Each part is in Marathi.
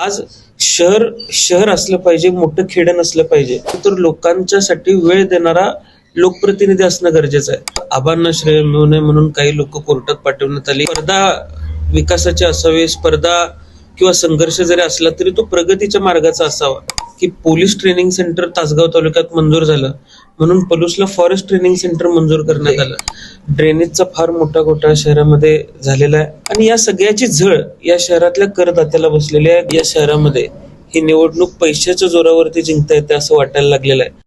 आज शहर शहर असलं पाहिजे मोठं खेडं नसलं पाहिजे तर लोकांच्यासाठी वेळ देणारा लोकप्रतिनिधी असणं गरजेचं आहे. आबांना श्रेय मिळू नये म्हणून काही लोक कोर्टात पाठवण्यात आली. स्पर्धा विकासाची असावी स्पर्धा किंवा संघर्ष जरी असला तरी तो प्रगतीच्या मार्गाचा असावा. की पोलीस ट्रेनिंग सेंटर तासगाव तालुक्यात मंजूर झालं म्हणून पलूसला फॉरेस्ट ट्रेनिंग सेंटर मंजूर करण्यात आलं. ड्रेनेजचा फार मोठा घोटाळा शहरामध्ये झालेला आहे. आणि या सगळ्याची झळ या शहरातल्या करदात्याला बसलेली आहे. या शहरामध्ये ही निवडणूक पैशाच्या जोरावरती जिंकता येते असं वाटायला लागलेलं आहे.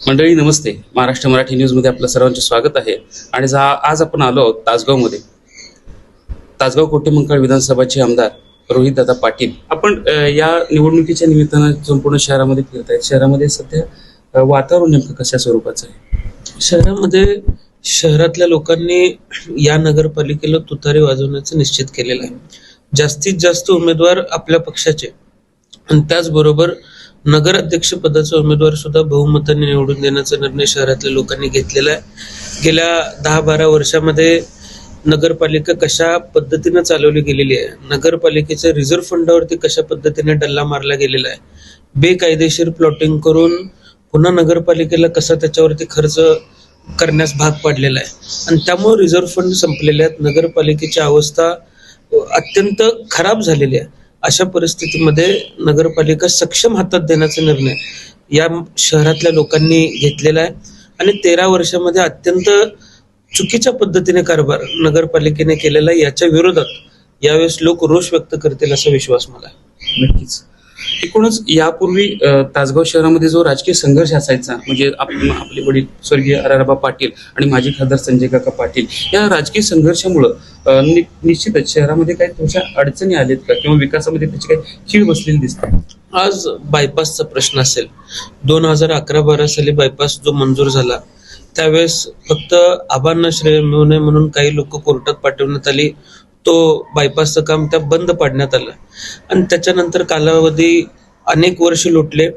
मंडळी नमस्ते. महाराष्ट्र मराठी न्यूजमध्ये आपलं सर्वांचे स्वागत आहे. आणि आज आपण आलो आहोत तासगावमध्ये तासगाव कोटेमंकाळ विधानसभाचे आमदार रोहित दादा पाटील. आपण या निवडणुकीच्या निमित्तानं संपूर्ण शहरामध्ये फिरतायत. शहरामध्ये सध्या वातावरण नेमकं कशा स्वरूपाचं आहे? शहरामध्ये शहरातल्या लोकांनी या नगरपालिकेला तुतारी वाजवण्याचं निश्चित केलेलं आहे. जास्तीत जास्त उमेदवार आपल्या पक्षाचे. आणि त्याचबरोबर नगराध्यक्ष पदाचा उमेदवार सुद्धा बहुमताने निवडून देण्याचा निर्णय शहरातल्या लोकांनी घेतलेला आहे. गेल्या दहा बारा वर्षामध्ये नगरपालिका कशा पद्धतीने चालवली गेलेली आहे? नगरपालिकेच्या रिझर्व्ह फंडावरती कशा पद्धतीने डल्ला मारला गेलेला आहे? बेकायदेशीर प्लॉटिंग करून पुन्हा नगरपालिकेला कसा त्याच्यावरती खर्च करण्यास भाग पाडलेला आहे? आणि त्यामुळे रिझर्व्ह फंड संपलेले आहेत. नगरपालिकेची अवस्था अत्यंत खराब झालेली आहे. अशा परिस्थितीमध्ये नगरपालिका सक्षम हातात देण्याचा निर्णय या शहरातल्या लोकांनी घेतलेला आहे. आणि तेरा वर्षामध्ये अत्यंत चुकीच्या पद्धतीने कारभार नगरपालिकेने केलेला याच्या विरोधात यावेळेस लोक रोष व्यक्त करतील असा विश्वास मला नक्कीच. एकूणच यापूर्वी तासगाव शहरामध्ये जो राजकीय संघर्ष असायचा म्हणजे आप- आपले वडील स्वर्गीय अराराबा पाटील आणि माजी खासदार संजय काका पाटील या राजकीय संघर्षामुळं निश्चितच शहरामध्ये काही थोड्याशा अडचणी आलेत का? किंवा विकासामध्ये त्याची काही खीळ बसलेली दिसते? आज बायपासचा प्रश्न असेल. दोन हजार अकरा बारा साली बायपास जो मंजूर झाला त्यावेळेस फक्त आबांना श्रेय मिळू नये म्हणून काही लोक कोर्टात पाठवण्यात आली. तो बायपासचं काम त्या बंद पाडण्यात आलं. आणि त्याच्यानंतर कालावधी अनेक वर्ष लोटले.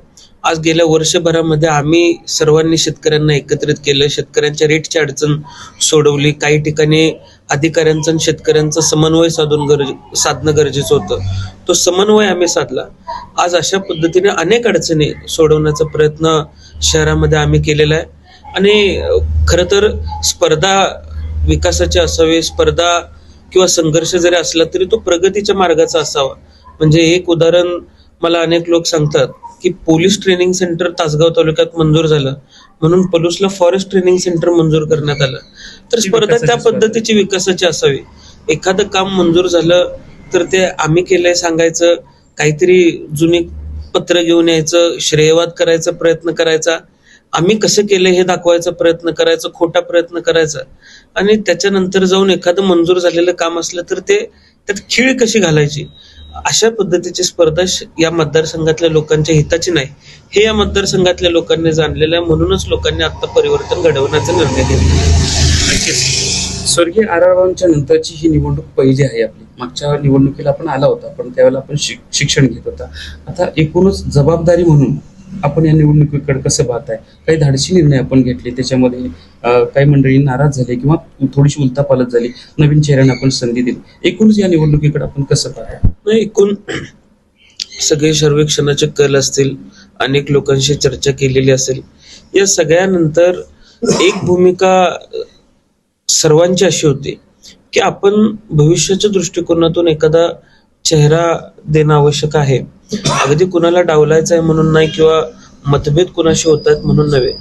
आज गेल्या वर्षभरामध्ये आम्ही सर्वांनी शेतकऱ्यांना एकत्रित केलं. शेतकऱ्यांच्या रेटची अडचण सोडवली. काही ठिकाणी अधिकाऱ्यांचा आणि शेतकऱ्यांचा समन्वय साधून गरज साधणं गरजेचं होतं. तो समन्वय आम्ही साधला. आज अशा पद्धतीने अनेक अडचणी सोडवण्याचा प्रयत्न शहरामध्ये आम्ही केलेला आहे. आणि खरं तर स्पर्धा विकासाची असावी स्पर्धा किंवा संघर्ष जरी असला तरी तो प्रगतीच्या मार्गाचा असावा. म्हणजे एक उदाहरण मला अनेक लोक सांगतात की पोलीस ट्रेनिंग सेंटर तासगाव तालुक्यात मंजूर झालं. म्हणून पलूसला फॉरेस्ट ट्रेनिंग सेंटर मंजूर करण्यात आलं. तर स्पर्धा त्या. पद्धतीची विकासाची असावी. एखादं काम मंजूर झालं तर ते आम्ही केलंय सांगायचं काहीतरी जुनी पत्र घेऊन यायचं श्रेयवाद करायचा प्रयत्न करायचा. आम्ही कसं केलं हे दाखवायचा प्रयत्न करायचा खोटा प्रयत्न करायचा? आणि त्याच्यानंतर जाऊन एखादं मंजूर झालेलं काम असलं तर ते त्यात खीळ कशी घालायची? अशा पद्धतीची स्पर्धा श- या मतदारसंघातल्या लोकांच्या हिताची नाही. हे या मतदारसंघातल्या लोकांनी जाणलेलं आहे. म्हणूनच लोकांनी आता परिवर्तन घडवण्याचा निर्णय घेतला. नक्कीच स्वर्गीय आरारावांच्या नंतरची ही निवडणूक पहिली आहे आपली. मागच्या निवडणुकीला आपण आला होता पण त्यावेळेला आपण शिक्षण घेत होता. आता एकूणच जबाबदारी म्हणून आपण या निवडणुकीकडे कसं पाहताय? काही धाडशी निर्णय आपण घेतले त्याच्यामध्ये काही मंडळी नाराज झाले किंवा थोडीशी उलतापालत झाली नवीन चेहऱ्यांना आपण संधी दिली. एकूणच या निवडणुकीकडे आपण कसं पाहताय? एकूण सगळे सर्वेक्षणाचे कल असतील अनेक लोकांशी चर्चा केलेली असेल या सगळ्यानंतर एक भूमिका सर्वांची अशी होती की आपण भविष्याच्या दृष्टिकोनातून एखादा चेहरा देणं आवश्यक आहे. अगदी कुणाला डावलायचं आहे म्हणून नाही किंवा मतभेद कुणाशी होतात म्हणून नव्हे.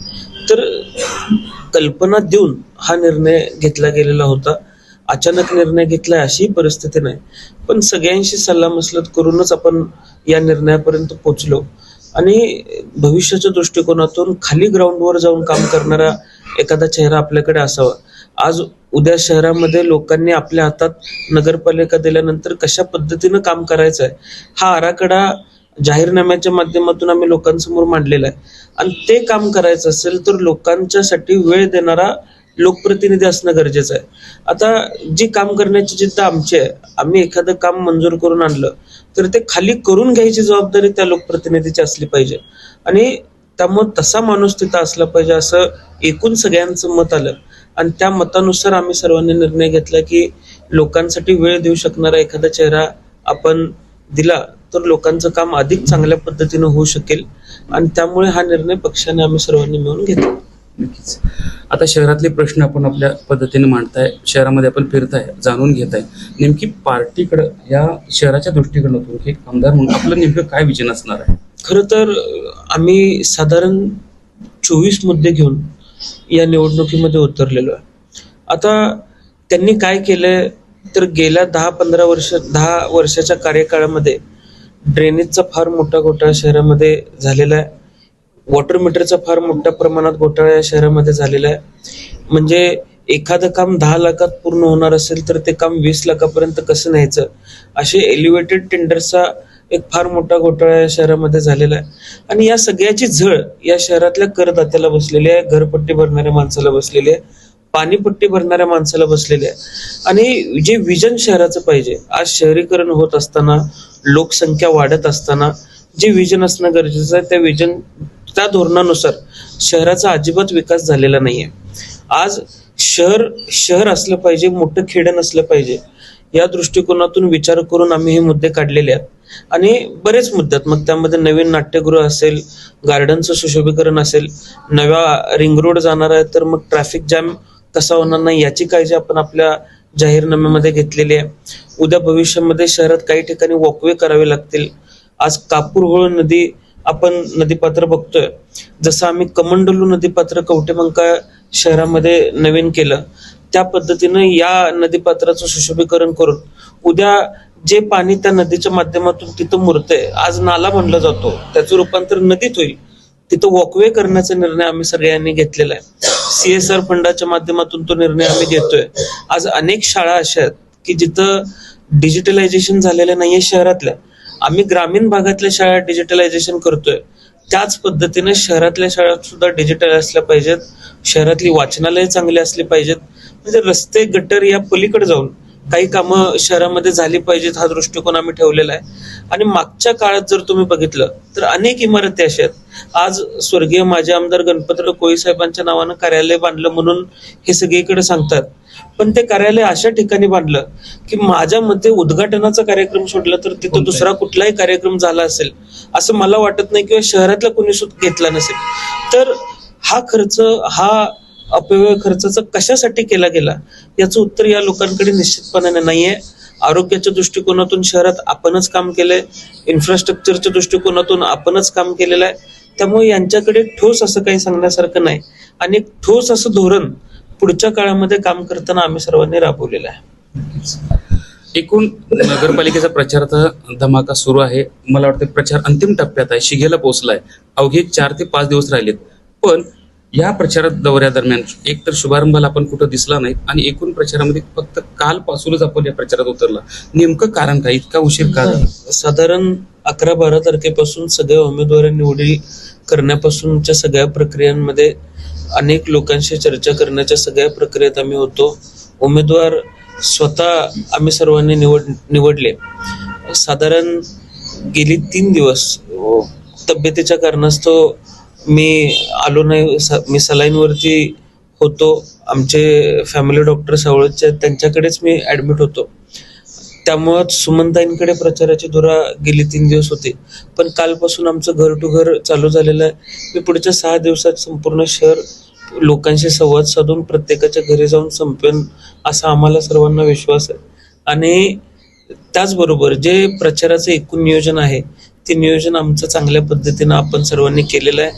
तर कल्पना देऊन हा निर्णय घेतला गेलेला होता. अचानक निर्णय घेतलाय अशी परिस्थिती नाही. पण सगळ्यांशी सल्लामसलत करूनच आपण या निर्णयापर्यंत पोहोचलो आणि भविष्याच्या दृष्टिकोनातून खाली ग्राउंडवर जाऊन काम करणारा एखादा चेहरा आपल्याकडे असावा. आज उद्या शहरामध्ये लोकांनी आपल्या हातात नगरपालिका दिल्यानंतर कशा पद्धतीनं काम करायचं आहे हा आराखडा जाहीरनाम्याच्या माध्यमातून आम्ही लोकांसमोर मांडलेला आहे. आणि ते काम करायचं असेल तर लोकांच्यासाठी वेळ देणारा लोकप्रतिनिधी असणं गरजेचं आहे. आता जी काम करण्याची जिद्द आमची आहे आम्ही एखादं काम मंजूर करून आणलं तर ते खाली करून घ्यायची जबाबदारी त्या लोकप्रतिनिधीची असली पाहिजे. आणि त्यामुळे तसा माणूस तिथं असला पाहिजे असं एकूण सगळ्यांचं मत आलं. आणि त्या मतानुसार आम्ही सर्वांनी निर्णय घेतला की लोकांसाठी वेळ देऊ शकणारा एखादा चेहरा आपण दिला तर लोकांचं काम अधिक चांगल्या पद्धतीनं होऊ शकेल. आणि त्यामुळे हा निर्णय पक्षाने आम्ही सर्वांनी मिळून घेतला. नक्कीच. आता शहरातले प्रश्न आपण आपल्या पद्धतीने मांडताय शहरामध्ये आपण फिरताय जाणून घेताय. नेमकी पार्टीकडं या शहराच्या दृष्टिकोनातून एक आमदार म्हणून आपलं नेमकं काय विजन असणार आहे? खरं तर आम्ही साधारण चोवीस मुद्दे घेऊन या निवडणुकीमध्ये उतरलेलो आहे. आता त्यांनी काय केलंय? तर गेल्या दहा पंधरा वर्ष दहा वर्षाच्या कार्यकाळामध्ये ड्रेनेजचा फार मोठा घोटाळा शहरामध्ये झालेला आहे. वॉटर मीटरचा फार मोठ्या प्रमाणात घोटाळा या शहरामध्ये झालेला आहे. म्हणजे एखादं काम दहा लाखात पूर्ण होणार असेल तर ते काम वीस लाखापर्यंत कसं न्यायचं? असे एलिव्हेटेड टेंडरचा एक फार मोठा घोटाळा या शहरामध्ये झालेला आहे. आणि या सगळ्याची झळ या शहरातल्या करदात्याला बसलेली आहे घरपट्टी भरणाऱ्या माणसाला बसलेली आहे पाणीपट्टी भरणाऱ्या माणसाला बसलेली आहे. आणि जे विजन शहराचं पाहिजे आज शहरीकरण होत असताना लोकसंख्या वाढत असताना जे विजन असणं गरजेचं आहे त्या विजन त्या धोरणानुसार शहराचा अजिबात विकास झालेला नाहीये. आज शहर शहर असलं पाहिजे मोठं खेडं नसलं पाहिजे या दृष्टिकोनातून विचार करून आम्ही हे मुद्दे काढलेले आहेत. आणि बरेच मुद्दे आहेत. मग त्यामध्ये नवीन नाट्यगृह असेल गार्डनचं सुशोभीकरण असेल नव्या रिंग रोड जाणार आहे तर मग ट्रॅफिक जॅम कसा होणार नाही याची काळजी आपण आपल्या जाहीरनाम्यामध्ये घेतलेली आहे. उद्या भविष्यामध्ये शहरात काही ठिकाणी वॉकवे करावे लागतील. आज कापूरहोळ नदी आपण नदीपात्र बघतोय. जसं आम्ही कमंडलू नदीपात्र कवटेमंका शहरामध्ये नवीन केलं त्या पद्धतीनं या नदीपात्राचं सुशोभीकरण करून उद्या जे पाणी त्या नदीच्या माध्यमातून तिथं मुरतंय आज नाला म्हणला जातो त्याचं रूपांतर नदीत होईल. तिथं वॉकवे करण्याचा निर्णय आम्ही सगळ्यांनी घेतलेला आहे. सीएसआर फंडाच्या माध्यमातून तो निर्णय आम्ही घेतोय. आज अनेक शाळा अशा आहेत की जिथं डिजिटलायझेशन झालेलं नाहीये शहरातल्या. आम्ही ग्रामीण भागातल्या शाळा डिजिटलायझेशन करतोय. त्याच पद्धतीने शहरातल्या शाळा सुद्धा डिजिटल असल्या पाहिजेत. शहरातली वाचनालय चांगली असली पाहिजेत. म्हणजे रस्ते गटर या पलीकडे जाऊन काही कामं शहरामध्ये झाली पाहिजेत हा दृष्टिकोन आम्ही ठेवलेला आहे. आणि मागच्या काळात जर तुम्ही बघितलं तर अनेक इमारती अशा आहेत. आज स्वर्गीय माजी आमदार गणपतराव कोळी साहेबांच्या नावानं कार्यालय बांधलं म्हणून हे सगळीकडे सांगतात. पण ते कार्यालय अशा ठिकाणी बांधलं की माझ्या मते उद्घाटनाचा कार्यक्रम सोडला तर तिथं दुसरा कुठलाही कार्यक्रम झाला असेल असं मला वाटत नाही किंवा शहरातला कोणी सुद्धा घेतला नसेल. तर हा खर्च हा अपव्यय खर्चाचा कशासाठी केला गेला याचं उत्तर या लोकांकडे निश्चितपणाने नाहीये. आरोग्याच्या दृष्टिकोनातून शहरात आपणच काम केलंय इन्फ्रास्ट्रक्चरच्या दृष्टिकोनातून आपणच काम केलेलं आहे त्यामुळे यांच्याकडे ठोस असं काही सांगण्यासारखं नाही. आणि एक ठोस असं धोरण पुढच्या काळामध्ये काम करताना आम्ही सर्वांनी राबवलेलं आहे. एकूण नगरपालिकेचा प्रचाराचा धमाका सुरू आहे. मला वाटतं प्रचार अंतिम टप्प्यात आहे. शिगेला पोहोचलाय. अवघे चार ते पाच दिवस राहिलेत. पण या प्रचार दौऱ्यादरम्यान एक तर शुभारंभाला आपण कुठं दिसला नाही आणि एकूण प्रचारामध्ये फक्त कालपासूनच आपण या प्रचारात उतरला. नेमकं कारण काय? इतका उशीर का साधारण अकरा बारा तारखेपासून सगळ्या उमेदवार निवडी करण्यापासूनच्या सगळ्या प्रक्रियांमध्ये अनेक लोकांशी चर्चा करण्याच्या सगळ्या प्रक्रियेत आम्ही होतो. उमेदवार स्वतः आम्ही सर्वांनी निवड निवडले. साधारण गेली तीन दिवस. तब्येतीच्या कारणास्तव मी आलो नाही स- मी सलाईनवरती होतो. आमचे फॅमिली डॉक्टर सावळचे त्यांच्याकडेच मी ॲडमिट होतो. त्यामुळं सुमनताईंकडे प्रचाराची धुरा गेली तीन दिवस होती. पण कालपासून आमचं घर टू घर चालू झालेलं आहे. मी पुढच्या सहा दिवसात संपूर्ण शहर लोकांशी संवाद साधून प्रत्येकाच्या घरी जाऊन संपेन असा आम्हाला सर्वांना विश्वास आहे. आणि त्याचबरोबर जे प्रचाराचं एकूण नियोजन आहे ते नियोजन आमचं चांगल्या पद्धतीनं आपण सर्वांनी केलेलं आहे.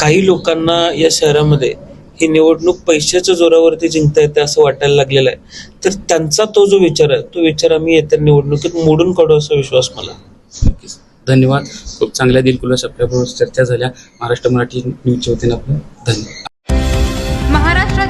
काही लोकांना या शहरामध्ये ही निवडणूक पैशाच्या जोरावरती जिंकता येते असं वाटायला लागलेलं आहे. तर त्यांचा तो जो विचार आहे तो विचार आम्ही येत्या निवडणुकीत मोडून काढू असा विश्वास मला. नक्कीच. धन्यवाद. खूप चांगल्या दिलकुला आपल्याबरोबर चर्चा झाल्या. महाराष्ट्र मराठी न्यूजच्या वतीनं आपलं धन्यवाद.